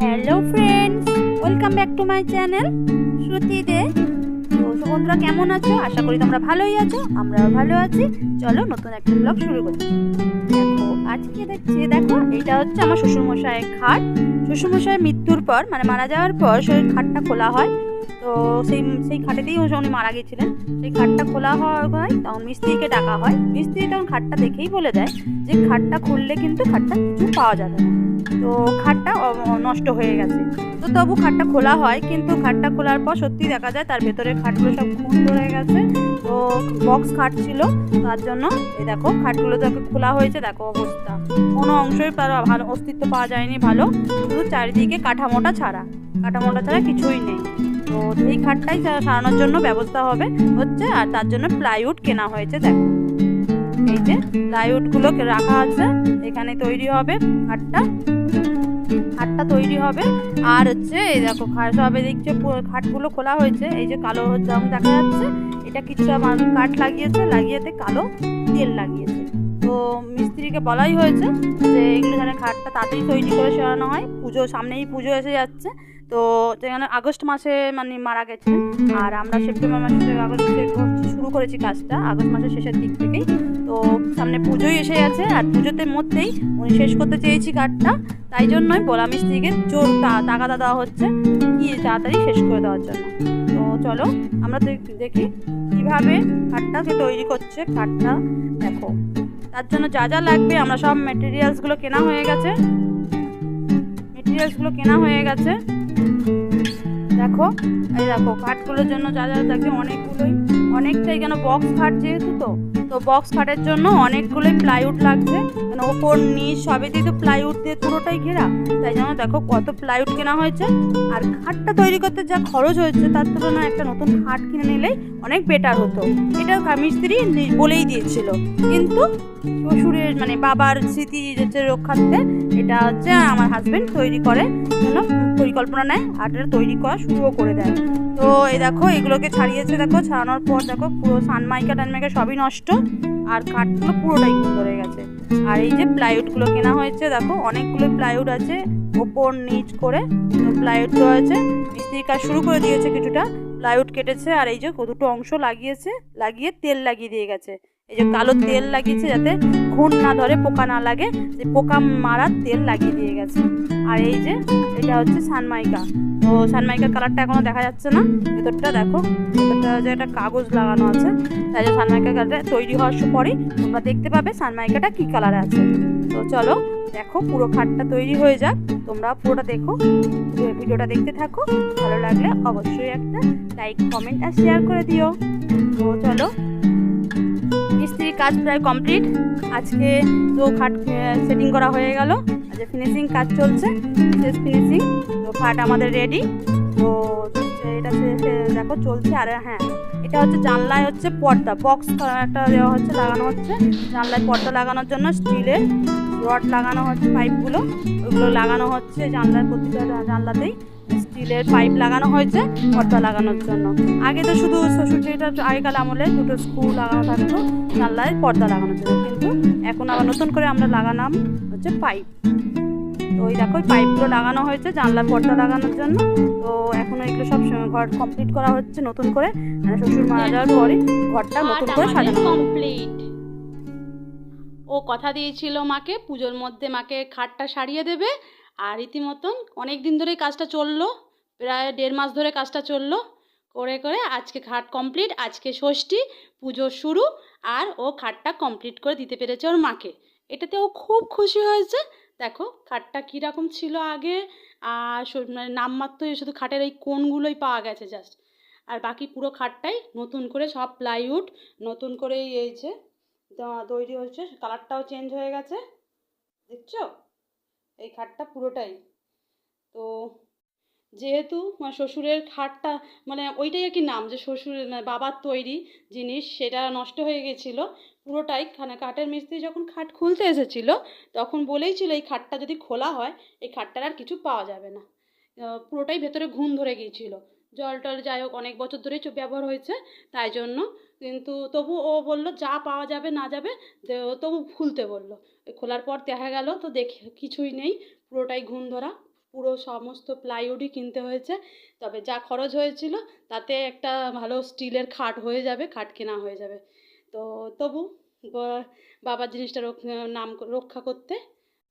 Hello friends welcome back to my channel Shruti De তো বন্ধুরা কেমন আছো? আশা করি তোমরা ভালোই আছো, আমরাও ভালো আছি। চলো নতুন একটা ব্লগ শুরু করি। আজকে দেখছি, দেখো এটা হচ্ছে আমার শ্বশুরমশাইয়ের খাট। শ্বশুরমশাইয়ের মৃত্যুর পর মানে মারা যাওয়ার পর সেই খাটটা খোলা হয়। তো সেই সেই খাটেতেই উনি মারা গেছিলেন সেই খাটটা খোলা হওয়া হয়, তখন মিস্ত্রিকে ডাকা হয়। মিস্ত্রি তখন খাটটা দেখেই বলে দেয় যে, খাটটা খুললে কিন্তু খাটটা কিছু পাওয়া যাবে না। তো খাটটা নষ্ট হয়ে গেছে। তো তবু খাটটা খোলা হয়, কিন্তু খাটটা খোলার পর সত্যি দেখা যায় তার ভেতরে খাটগুলো সব খুন ধরে গেছে। তো বক্স খাট ছিল, তার জন্য এই দেখো খাটগুলো দেখো খোলা হয়েছে, দেখো অবস্থা। কোনো অংশই তার ভালো অস্তিত্ব পাওয়া যায়নি, ভালো। শুধু চারিদিকে কাঠামোটা ছাড়া কাঠামোটা ছাড়া কিছুই নেই। তো এই খাটটাই সারানোর জন্য ব্যবস্থা হবে, হচ্ছে আর তার জন্য প্লাইউড কেনা হয়েছে, দেখো। এই যে প্লাইউডগুলো রাখা আছে, এখানে তৈরি হবে খাটটা। খাটটা তৈরি হবে। আর হচ্ছে, এই দেখো সবে দেখছে খাটগুলো খোলা হয়েছে, এই যে কালো রং দেখা যাচ্ছে, এটা কিছুটা কাঠ লাগিয়েছে, লাগিয়েতে কালো তেল লাগিয়েছে। তো মিস্ত্রিকে বলাই হয়েছে যে এগুলো যেন খাটটা তাড়াতাড়ি তৈরি করে সরানো হয়। পুজো, সামনেই পুজো এসে যাচ্ছে। তো যেখানে আগস্ট মাসে মানে মারা গেছে, আর আমরা সেপ্টেম্বর মাসে আগস্ট শুরু করেছি কাজটা। আগস্ট মাসের শেষের দিক থেকেই। তো সামনে পুজোই এসে গেছে, আর পুজোতে মধ্যেই উনি শেষ করতে চেয়েছি কাজটা তাই জন্যই বলা মিস্ত্রিকে জোর তাগাদা দেওয়া হচ্ছে কি তাড়াতাড়ি শেষ করে দেওয়ার জন্য। তো চলো, আমরা দেখ- কীভাবে খাটটাকে তৈরি করছে। খাটটা দেখো, তার জন্য যা যা লাগবে, আমরা সব মেটেরিয়ালসগুলো কেনা হয়ে গেছে। মেটেরিয়ালসগুলো কেনা হয়ে গেছে। দেখো, এই দেখো খাটগুলোর জন্য যা যা লাগবে, অনেকগুলোই, অনেকটাই কেন বক্স খাট যেহেতু তো তো বক্স খাটের জন্য অনেকগুলোই প্লাইউড লাগছে। মানে ওপর, নিচ সবেতেই তো প্লাইউড দিয়ে পুরোটাই ঘেরা, তাই জন্য দেখো কত প্লাইউড কেনা হয়েছে। আর খাটটা তৈরি করতে যা খরচ হয়েছে, তার তুলনায় একটা নতুন খাট কিনে নিলেই অনেক বেটার হতো। এটা কা- মিস্ত্রি বলেই দিয়েছিল। কিন্তু শ্বশুরের মানে বাবার স্মৃতি হচ্ছে রক্ষার্থে এটা হচ্ছে আমার হাজব্যান্ড তৈরি করে। জন্য পরিকল্পনা নেয় আর এটা তৈরি করা শুরুও করে দেয়। তো এই দেখো, এগুলোকে ছাড়িয়েছে, দেখো, ছাড়ানোর পর দেখো, পুরো সানমাইকা, টানমাইকা সবই নষ্ট, আর কাঠগুলো পুরোটাই ধরে গেছে। আর এই যে প্লাইউডগুলো কেনা হয়েছে, দেখো, অনেকগুলো প্লাইউড আছে, ওপর নিচ করে প্লাইউড দেওয়া হয়েছে মিস্ত্রি কাজ শুরু করে দিয়েছে কিছুটা, প্লাইউড কেটেছে, আর এই যে দুটো অংশ লাগিয়েছে, লাগিয়ে তেল লাগিয়ে দিয়ে গেছে। এই যে কালো তেল লাগিয়েছে যাতে ঘুণ না ধরে, পোকা না লাগে, যে পোকা মারার তেল লাগিয়ে দিয়ে গেছে। আর এই যে, এটা হচ্ছে সানমাইকা। তো সানমাইকার কালারটা এখনও দেখা যাচ্ছে না। ভেতরটা দেখো, ভেতরটা যে একটা কাগজ লাগানো আছে। তাই জন্য সানমাইকা কালারটা তৈরি হওয়ার পরেই তোমরা দেখতে পাবে সানমাইকাটা কী কালার আছে। তো চলো, দেখো পুরো খাটটা তৈরি হয়ে যাক। তোমরা পুরোটা দেখো ভিডিওটা দেখতে থাকো। ভালো লাগলে অবশ্যই একটা লাইক, কমেন্ট আর শেয়ার করে দিও। তো চলো মিস্ত্রির কাজ প্রায় কমপ্লিট। আজকে তো খাট সেটিং করা হয়ে গেল। আজকে ফিনিশিং কাজ চলছে, শেষ ফিনিশিং তো খাট আমাদের রেডি তো এটা দেখো চলছে আর হ্যাঁ এটা হচ্ছে জানলায় হচ্ছে পর্দা। বক্স একটা দেওয়া হচ্ছে, লাগানো হচ্ছে। জানলায় পর্দা লাগানোর জন্য স্টিলের রড লাগানো হচ্ছে পাইপগুলো ওইগুলো লাগানো হচ্ছে জানলার প্রতিটা জানলাতেই। স্টিলের পাইপ লাগানো হয়েছে পর্দা লাগানোর জন্য। আগে তো শুধু শ্বশুর যেটা আগেকার আমলে দুটো স্ক্রু লাগানো থাকতো, জানলায় পর্দা লাগানো ছিল, কিন্তু এখন আবার নতুন করে আমরা লাগালাম হচ্ছে পাইপ। তো ওই দেখো পাইপগুলো লাগানো হয়েছে জানলার পর্দা লাগানোর জন্য। তো এখনও এগুলো সব ঘর কমপ্লিট করা হচ্ছে নতুন করে। মানে শ্বশুর মারা যাওয়ার পরে ঘরটা নতুন করে সাজানো কমপ্লিট ও কথা দিয়েছিল মাকে, পুজোর মধ্যে মাকে খাটটা সারিয়ে দেবে আর রীতিমতন অনেক দিন ধরে কাজটা চলল, প্রায় দেড় মাস ধরে কাজটা চলল। করে করে আজকে খাট কমপ্লিট আজকে ষষ্ঠী, পুজো শুরু আর ও খাটটা কমপ্লিট করে দিতে পেরেছে ওর মাকে। এটাতে ও খুব খুশি হয়েছে। দেখো খাটটা কীরকম ছিল আগে, আর মানে নামমাত্র শুধু খাটের এই কোণগুলোই পাওয়া গেছে জাস্ট আর বাকি পুরো খাটটাই নতুন করে সব প্লাইউড নতুন করে এই যে তৈরি হচ্ছে কালারটাও চেঞ্জ হয়ে গেছে। দেখছ? এই খাটটা পুরোটাই। তো যেহেতু আমার শ্বশুরের খাটটা মানে ওইটাই আর কি নাম যে শ্বশুরের মানে বাবার তৈরি জিনিস, সেটা নষ্ট হয়ে গেছিল, পুরোটাই খানে কাঠের মিস্ত্রি যখন খাট খুলতে এসেছিল, তখন বলেই ছিল এই খাটটা যদি খোলা হয়, এই খাটটার আর কিছু পাওয়া যাবে না। পুরোটাই ভেতরে ঘুণ ধরে গিয়েছিল। জল টল যাই হোক, অনেক বছর ধরেই ব্যবহার হয়েছে, তাই জন্য কিন্তু তবু ও বলল, যা পাওয়া যাবে, না যাবে তবু খুলতে বলল। খোলার পর দেখা গেল, তো দেখে, কিছুই নেই, পুরোটাই ঘুণ ধরা, পুরো সমস্ত প্লাইউডই কিনতে হয়েছে। তবে যা খরচ হয়েছিল, তাতে একটা ভালো স্টিলের খাট হয়ে যাবে, খাট কেনা হয়ে যাবে। তো তবু বাবার জিনিসটা নাম রক্ষা করতে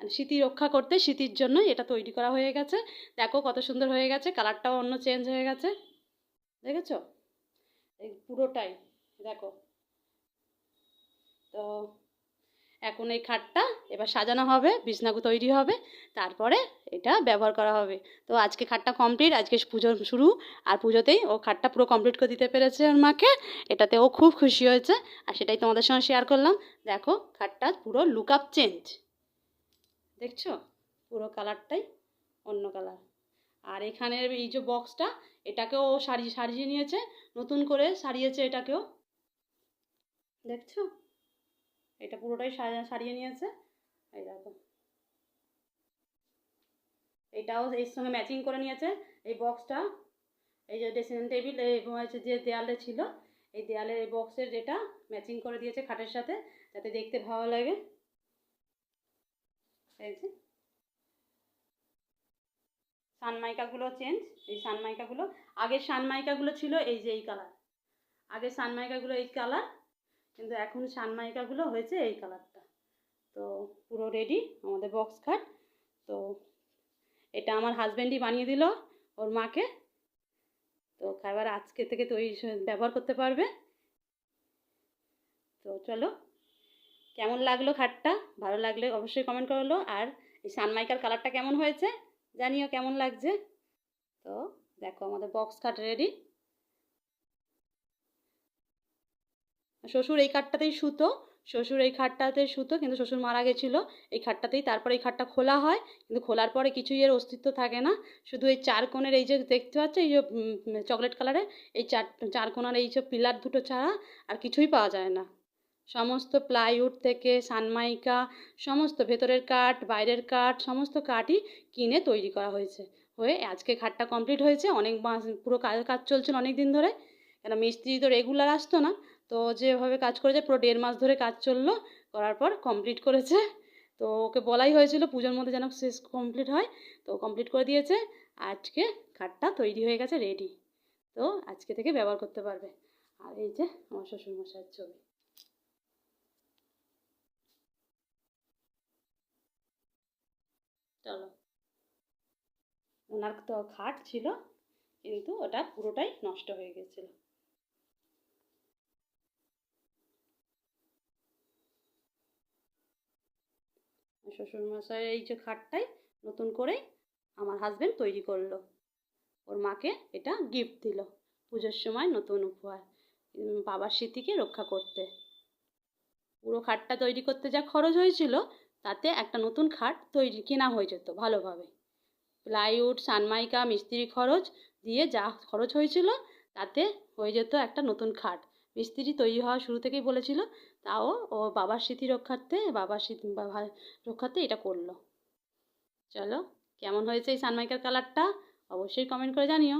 মানে স্মৃতি রক্ষা করতে স্মৃতির জন্য এটা তৈরি করা হয়ে গেছে। দেখো কত সুন্দর হয়ে গেছে কালারটাও অন্য চেঞ্জ হয়ে গেছে। দেখেছ? এই পুরোটাই। দেখো। তো এখন এই খাটটা এবার সাজানো হবে, বিছনাগু তৈরি হবে, তারপরে এটা ব্যবহার করা হবে। তো আজকে খাটটা কমপ্লিট আজকে পুজো শুরু। আর পুজোতেই ও খাটটা পুরো কমপ্লিট করে দিতে পেরেছে ওর মাকে। এটাতে ও খুব খুশি হয়েছে। আর সেটাই তোমাদের সঙ্গে শেয়ার করলাম। দেখো, খাটটা পুরো লুক আপ চেঞ্জ দেখছ? পুরো কালারটাই অন্য কালার আর এখানের এই যে বক্সটা এটাকেও ও সারিয়ে সারিয়ে নিয়েছে। নতুন করে সারিয়েছে এটাকেও। দেখছ? এটা পুরোটাই সারিয়ে নিয়েছে। এই দেখো। এটাও এর সঙ্গে ম্যাচিং করে নিয়েছে এই বক্সটা এই যে ড্রেসিং টেবিল হচ্ছে যে দেয়ালে ছিল, এই দেয়ালের এই বক্সের যেটা ম্যাচিং করে দিয়েছে খাটের সাথে, যাতে দেখতে ভালো লাগে। সানমাইকাগুলো চেঞ্জ এই সানমাইকাগুলো আগের সানমাইকাগুলো ছিল এই যে এই কালার আগের সানমাইকাগুলো এই কালার কিন্তু এখন সানমাইকাগুলো হয়েছে এই কালারটা। তো পুরো রেডি আমাদের বক্স খাট তো এটা আমার হাজব্যান্ডই বানিয়ে দিল ওর মাকে। তো খাবার আজকে থেকে তো ওই ব্যবহার করতে পারবে। তো চলো, কেমন লাগল খাটটা? ভালো লাগলে অবশ্যই কমেন্ট করল। আর এই সানমাইকার কালারটা কেমন হয়েছে জানিও কেমন লাগছে। তো দেখো আমাদের বক্স খাট রেডি শ্বশুর এই খাটটাতেই শুতো শ্বশুর এই খাটটাতে শুতো কিন্তু শ্বশুর মারা গেছিল। এই খাটটাতেই তারপরে এই খাটটা খোলা হয়, কিন্তু খোলার পরে কিছুই এর অস্তিত্ব থাকে না। শুধু এই চার কোণের এই যে দেখতে পাচ্ছ, এই যে চকলেট কালারের, এই চার চার কোণার এই যে পিলার দুটো ছাড়া আর কিছুই পাওয়া যায় না। সমস্ত প্লাইউড থেকে সানমাইকা, সমস্ত ভেতরের কাঠ, বাইরের কাঠ, সমস্ত কাঠই কিনে তৈরি করা হয়েছে। হয়ে আজকে খাটটা কমপ্লিট হয়েছে। অনেক মাস পুরো কাজ কাজ চলছিল অনেক দিন ধরে। কেন মিস্ত্রি তো রেগুলার আসতো না। তো যেভাবে কাজ করেছে পুরো দেড় মাস ধরে কাজ চলল, করার পর কমপ্লিট করেছে। তো ওকে বলাই হয়েছিল পুজোর মধ্যে যেন শেষ কমপ্লিট হয়, তো কমপ্লিট করে দিয়েছে। আজকে খাটটা তৈরি হয়ে গেছে রেডি তো আজকে থেকে ব্যবহার করতে পারবে। আর এই যে আমার শ্বশুরমশাইয়ের ছবি। চলো। ওনার তো খাট ছিল, কিন্তু ওটা পুরোটাই নষ্ট হয়ে গেছিল। শ্বশুরমশাইয়ের এই যে খাটটাই নতুন করে আমার হাজবেন্ড তৈরি করল। ওর মাকে এটা গিফট দিল পুজোর সময় নতুন উপহার বাবার স্মৃতিকে রক্ষা করতে। পুরো খাটটা তৈরি করতে যা খরচ হয়েছিল, তাতে একটা নতুন খাট তৈরি, কেনা হয়ে যেত ভালোভাবে। প্লাইউড সানমাইকা, মিস্ত্রি খরচ দিয়ে যা খরচ হয়েছিল, তাতে হয়ে যেত একটা নতুন খাট। মিস্ত্রি তৈরি হওয়া শুরু থেকেই বলেছিল, তাও ও বাবার স্মৃতি রক্ষার্থে, বাবার স্মৃতি রক্ষার্থে এটা করল। চলো, কেমন হয়েছে এই সানমাইকার কালারটা? অবশ্যই কমেন্ট করে জানিও।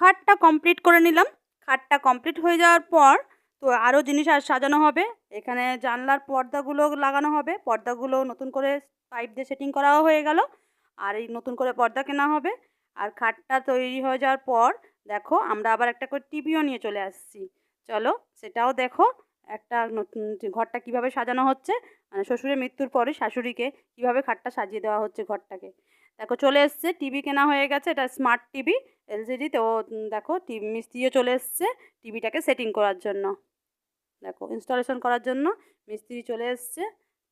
খাটটা কমপ্লিট করে নিলাম। খাটটা কমপ্লিট হয়ে যাওয়ার পর তো আরও জিনিস আর সাজানো হবে। এখানে জানলার পর্দাগুলো লাগানো হবে। পর্দাগুলো নতুন করে পাইপ দিয়ে সেটিং করাও হয়ে গেল। আর এই নতুন করে পর্দা কেনা হবে। আর খাটটা তৈরি হয়ে যাওয়ার পর দেখো, আমরা আবার একটা করে টিভিও নিয়ে চলে আসছি। চলো, সেটাও দেখো, একটা নতুন ঘরটা কীভাবে সাজানো হচ্ছে। মানে শ্বশুরের মৃত্যুর পরে শাশুড়িকে কীভাবে খাটটা সাজিয়ে দেওয়া হচ্ছে ঘরটাকে। দেখো, চলে এসছে, টিভি কেনা হয়ে গেছে। এটা স্মার্ট টিভি এলসিডি তো দেখো টিভি মিস্ত্রিও চলে এসছে টিভিটাকে সেটিং করার জন্য। দেখো ইনস্টলেশন করার জন্য মিস্ত্রি চলে এসছে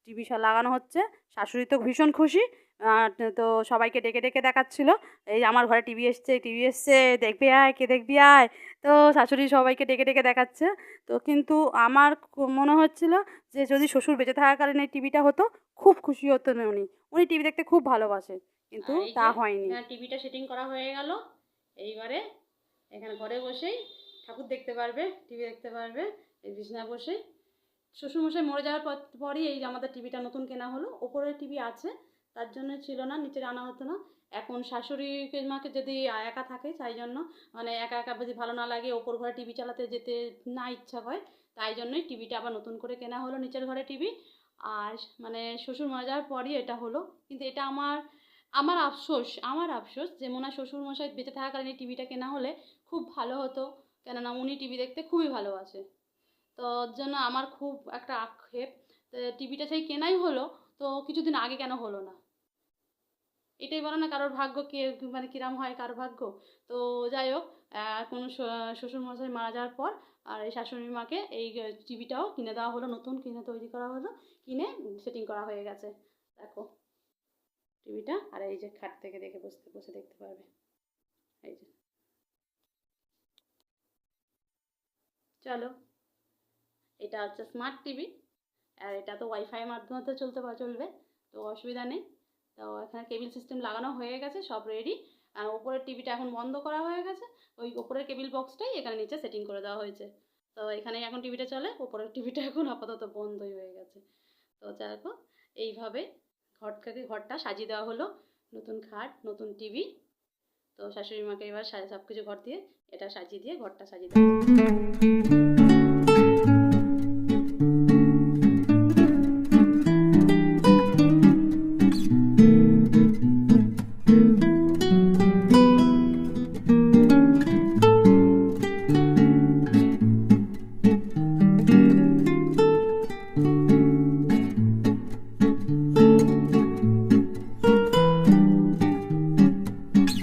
টিভি লাগানো হচ্ছে। শাশুড়ি তো ভীষণ খুশি তো সবাইকে ডেকে ডেকে দেখাচ্ছিল। এই আমার ঘরে টিভি এসছে টিভি এসছে দেখবি আয় কে দেখবি আয়। তো শাশুড়ি সবাইকে ডেকে ডেকে দেখাচ্ছে। তো কিন্তু আমার মনে হচ্ছিল যে যদি শ্বশুর বেঁচে থাকাকালীন এই টিভিটা হতো খুব খুশি হতেন উনি। উনি টিভি দেখতে খুব ভালোবাসে কিন্তু তা হয়নি। টিভিটা সেটিং করা হয়ে গেল। এইবারে এখানে ঘরে বসেই ঠাকুর দেখতে পারবে টিভি দেখতে পারবে। এই বিছনায় বসে। শ্বশুরমশাই মরে যাওয়ার পর, পরই এই আমাদের টিভিটা নতুন কেনা হলো। ওপরের টিভি আছে, তার জন্য ছিল না, নিচে আনা হতো না। এখন শাশুড়িকে, মাকে যদি একা থাকে, তাই জন্য মানে একা একা যদি ভালো না লাগে, ওপর ঘরে টিভি চালাতে যেতে না ইচ্ছা হয়, তাই জন্যই টিভিটা আবার নতুন করে কেনা হলো নিচের ঘরে টিভি। আর মানে শ্বশুর মারা যাওয়ার পরই এটা হলো। কিন্তু এটা আমার আমার আফসোস আমার আফসোস যে মনে হয় শ্বশুর মশাই বেঁচে থাকাকালীন এই টিভিটা কেনা হলে খুব ভালো হতো। কেননা উনি টিভি দেখতে খুবই ভালোবাসে। তো জন্য আমার খুব একটা আক্ষেপ। টিভিটা সেই কেনাই হলো, তো কিছুদিন আগে কেন হলো না? এটাই বলো না কারোর ভাগ্য কে মানে কিরাম হয় কারোর ভাগ্য? তো যাই হোক এখন শ্বশুরমশাই মারা যাওয়ার পর আর এই শাশুড়ি মাকে এই টিভিটাও কিনে দেওয়া হলো, নতুন কিনে তৈরি করা হলো, কিনে সেটিং করা হয়ে গেছে। দেখো, টিভিটা আর এই যে খাট থেকে দেখে বসতে, বসে দেখতে পারবে। এই যে। চলো। এটা হচ্ছে স্মার্ট টিভি আর এটা তো ওয়াইফাই মাধ্যমে তো চলতে চলবে, তো অসুবিধা নেই। তো এখানে কেবিল সিস্টেম লাগানো হয়ে গেছে, সব রেডি আর ওপরের টিভিটা এখন বন্ধ করা হয়ে গেছে, ওই ওপরের কেবিল বক্সটাই এখানে নিচে সেটিং করে দেওয়া হয়েছে। তো এখানেই এখন টিভিটা চলে ওপরের টিভিটা এখন আপাতত বন্ধই হয়ে গেছে। তো দেখো এইভাবে ঘরটাকে ঘরটা সাজিয়ে দেওয়া হলো, নতুন খাট, নতুন টিভি তো শাশুড়ি মাকে এবার সব কিছু ঘর দিয়ে এটা সাজিয়ে দিয়ে ঘরটা সাজিয়ে দেওয়া।